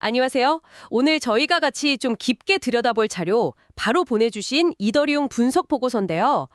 안녕하세요. 오늘 저희가 같이 좀 깊게 들여다볼 자료 바로 보내주신 이더리움 분석 보고서인데요.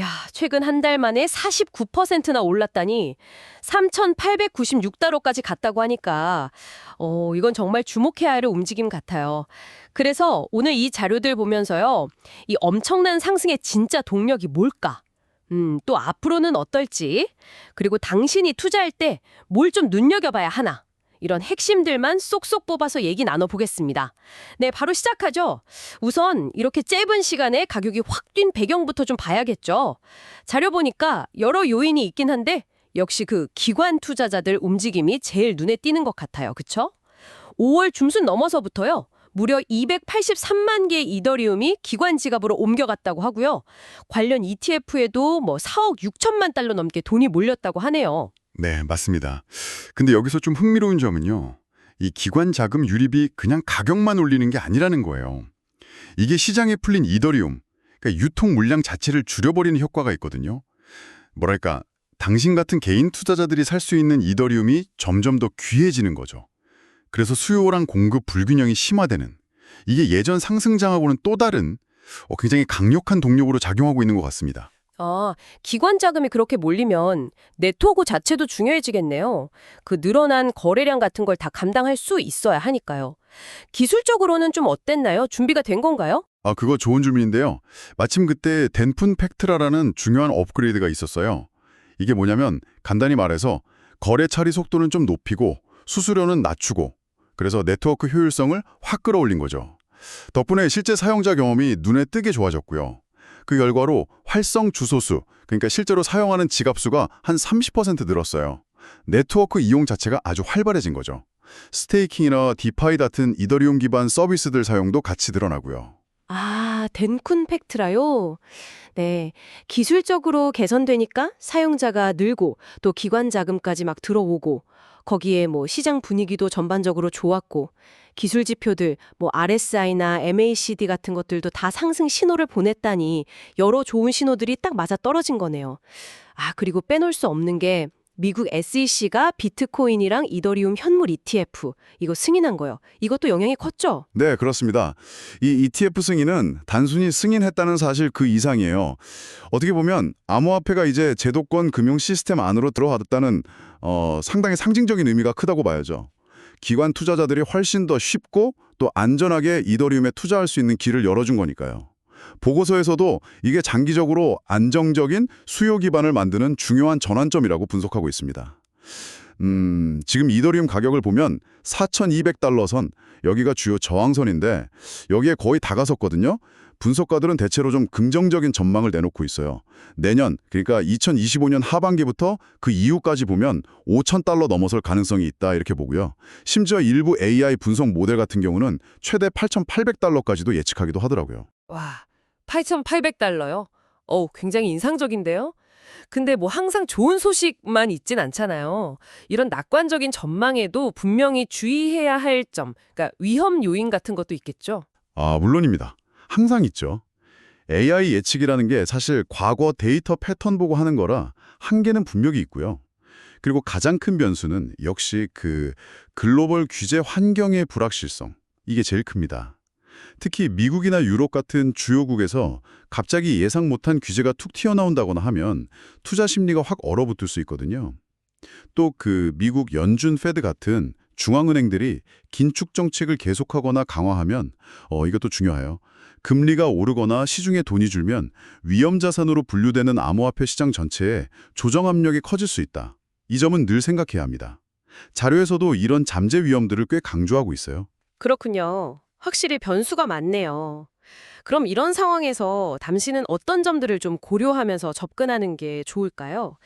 야, 최근 한 달 만에 49%나 올랐다니 3,896달러까지 갔다고 하니까 어, 이건 정말 주목해야 할 움직임 같아요. 그래서 오늘 이 자료들 보면서요. 이 엄청난 상승의 진짜 동력이 뭘까? 음, 또 앞으로는 어떨지, 그리고 당신이 투자할 때 뭘 좀 눈여겨봐야 하나. 이런 핵심들만 쏙쏙 뽑아서 얘기 나눠보겠습니다. 네, 바로 시작하죠. 우선 이렇게 짧은 시간에 가격이 확 뛴 배경부터 좀 봐야겠죠. 자료 보니까 여러 요인이 있긴 한데 역시 그 기관 투자자들 움직임이 제일 눈에 띄는 것 같아요. 그쵸? 5월 중순 넘어서부터요. 무려 283만 개의 이더리움이 기관 지갑으로 옮겨갔다고 하고요. 관련 ETF에도 뭐 4억 6천만 달러 넘게 돈이 몰렸다고 하네요. 네, 맞습니다. 근데 여기서 좀 흥미로운 점은요. 이 기관 자금 유립이 그냥 가격만 올리는 게 아니라는 거예요. 이게 시장에 풀린 이더리움, 그러니까 유통 물량 자체를 줄여버리는 효과가 있거든요. 뭐랄까, 당신 같은 개인 투자자들이 살 수 있는 이더리움이 점점 더 귀해지는 거죠. 그래서 수요랑 공급 불균형이 심화되는, 이게 예전 상승장하고는 또 다른 어, 굉장히 강력한 동력으로 작용하고 있는 것 같습니다. 아, 기관 자금이 그렇게 몰리면 네트워크 자체도 중요해지겠네요. 그 늘어난 거래량 같은 걸 다 감당할 수 있어야 하니까요. 기술적으로는 좀 어땠나요? 준비가 된 건가요? 아, 그거 좋은 질문인데요. 마침 그때 덴푼 팩트라라는 중요한 업그레이드가 있었어요. 이게 뭐냐면 간단히 말해서 거래 처리 속도는 좀 높이고 수수료는 낮추고 그래서 네트워크 효율성을 확 끌어올린 거죠. 덕분에 실제 사용자 경험이 눈에 띄게 좋아졌고요. 그 결과로 활성 주소수, 그러니까 실제로 사용하는 지갑수가 한 30% 늘었어요. 네트워크 이용 자체가 아주 활발해진 거죠. 스테이킹이나 디파이 같은 이더리움 기반 서비스들 사용도 같이 늘어나고요. 아, 덴쿤 팩트라요? 네. 기술적으로 개선되니까 사용자가 늘고 또 기관 자금까지 막 들어오고 거기에 뭐 시장 분위기도 전반적으로 좋았고 기술 지표들 뭐 RSI나 MACD 같은 것들도 다 상승 신호를 보냈다니 여러 좋은 신호들이 딱 맞아 떨어진 거네요. 아, 그리고 빼놓을 수 없는 게 미국 SEC가 비트코인이랑 이더리움 현물 ETF 이거 승인한 거요. 이것도 영향이 컸죠? 네, 그렇습니다. 이 ETF 승인은 단순히 승인했다는 사실 그 이상이에요. 어떻게 보면 암호화폐가 이제 제도권 금융 시스템 안으로 들어왔다는 어, 상당히 상징적인 의미가 크다고 봐야죠. 기관 투자자들이 훨씬 더 쉽고 또 안전하게 이더리움에 투자할 수 있는 길을 열어준 거니까요. 보고서에서도 이게 장기적으로 안정적인 수요 기반을 만드는 중요한 전환점이라고 분석하고 있습니다. 음, 지금 이더리움 가격을 보면 4,200달러 선, 여기가 주요 저항선인데 여기에 거의 다가섰거든요. 분석가들은 대체로 좀 긍정적인 전망을 내놓고 있어요. 내년, 그러니까 2025년 하반기부터 그 이후까지 보면 5,000달러 넘어설 가능성이 있다 이렇게 보고요. 심지어 일부 AI 분석 모델 같은 경우는 최대 8,800달러까지도 예측하기도 하더라고요. 와, 8,800달러요? 어우, 굉장히 인상적인데요? 근데 뭐 항상 좋은 소식만 있진 않잖아요. 이런 낙관적인 전망에도 분명히 주의해야 할 점, 그러니까 위험 요인 같은 것도 있겠죠? 아, 물론입니다. 항상 있죠. AI 예측이라는 게 사실 과거 데이터 패턴 보고 하는 거라 한계는 분명히 있고요. 그리고 가장 큰 변수는 역시 그 글로벌 규제 환경의 불확실성. 이게 제일 큽니다. 특히 미국이나 유럽 같은 주요국에서 갑자기 예상 못한 규제가 툭 튀어나온다거나 하면 투자 심리가 확 얼어붙을 수 있거든요. 또 그 미국 연준 페드 같은 중앙은행들이 긴축 정책을 계속하거나 강화하면 어 이것도 중요해요. 금리가 오르거나 시중에 돈이 줄면 위험 자산으로 분류되는 암호화폐 시장 전체에 조정 압력이 커질 수 있다. 이 점은 늘 생각해야 합니다. 자료에서도 이런 잠재 위험들을 꽤 강조하고 있어요. 그렇군요. 확실히 변수가 많네요. 그럼 이런 상황에서 당신은 어떤 점들을 좀 고려하면서 접근하는 게 좋을까요?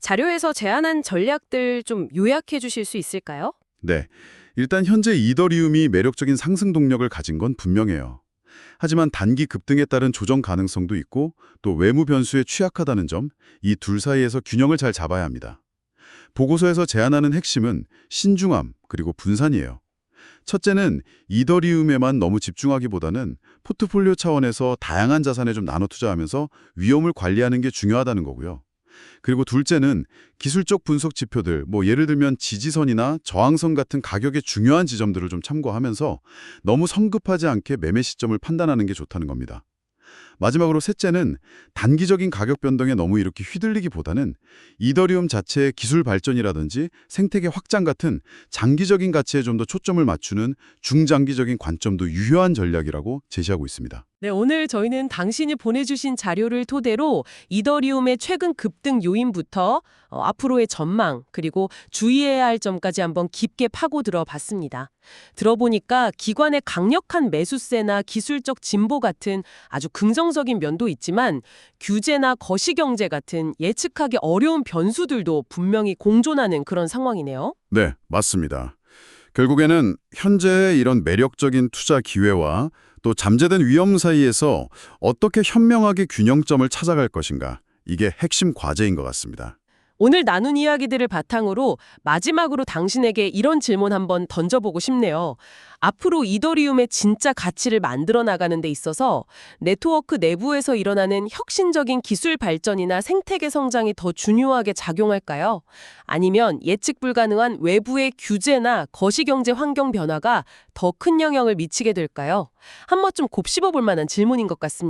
자료에서 제안한 전략들 좀 요약해 주실 수 있을까요? 네. 일단 현재 이더리움이 매력적인 상승 동력을 가진 건 분명해요. 하지만 단기 급등에 따른 조정 가능성도 있고 또 외무 변수에 취약하다는 점, 이 둘 사이에서 균형을 잘 잡아야 합니다. 보고서에서 제안하는 핵심은 신중함 그리고 분산이에요. 첫째는 이더리움에만 너무 집중하기보다는 포트폴리오 차원에서 다양한 자산에 좀 나눠 투자하면서 위험을 관리하는 게 중요하다는 거고요. 그리고 둘째는 기술적 분석 지표들, 뭐 예를 들면 지지선이나 저항선 같은 가격의 중요한 지점들을 좀 참고하면서 너무 성급하지 않게 매매 시점을 판단하는 게 좋다는 겁니다. 마지막으로 셋째는 단기적인 가격 변동에 너무 이렇게 휘둘리기보다는 이더리움 자체의 기술 발전이라든지 생태계 확장 같은 장기적인 가치에 좀 더 초점을 맞추는 중장기적인 관점도 유효한 전략이라고 제시하고 있습니다. 네, 오늘 저희는 당신이 보내주신 자료를 토대로 이더리움의 최근 급등 요인부터 어, 앞으로의 전망 그리고 주의해야 할 점까지 한번 깊게 파고 들어봤습니다. 들어보니까 기관의 강력한 매수세나 기술적 진보 같은 아주 긍정 적인 면도 있지만 규제나 거시경제 같은 예측하기 어려운 변수들도 분명히 공존하는 그런 상황이네요. 네, 맞습니다. 결국에는 현재의 이런 매력적인 투자 기회와 또 잠재된 위험 사이에서 어떻게 현명하게 균형점을 찾아갈 것인가 이게 핵심 과제인 것 같습니다. 오늘 나눈 이야기들을 바탕으로 마지막으로 당신에게 이런 질문 한번 던져보고 싶네요. 앞으로 이더리움의 진짜 가치를 만들어 나가는 데 있어서 네트워크 내부에서 일어나는 혁신적인 기술 발전이나 생태계 성장이 더 중요하게 작용할까요? 아니면 예측 불가능한 외부의 규제나 거시경제 환경 변화가 더 큰 영향을 미치게 될까요? 한번 좀 곱씹어 볼 만한 질문인 것 같습니다.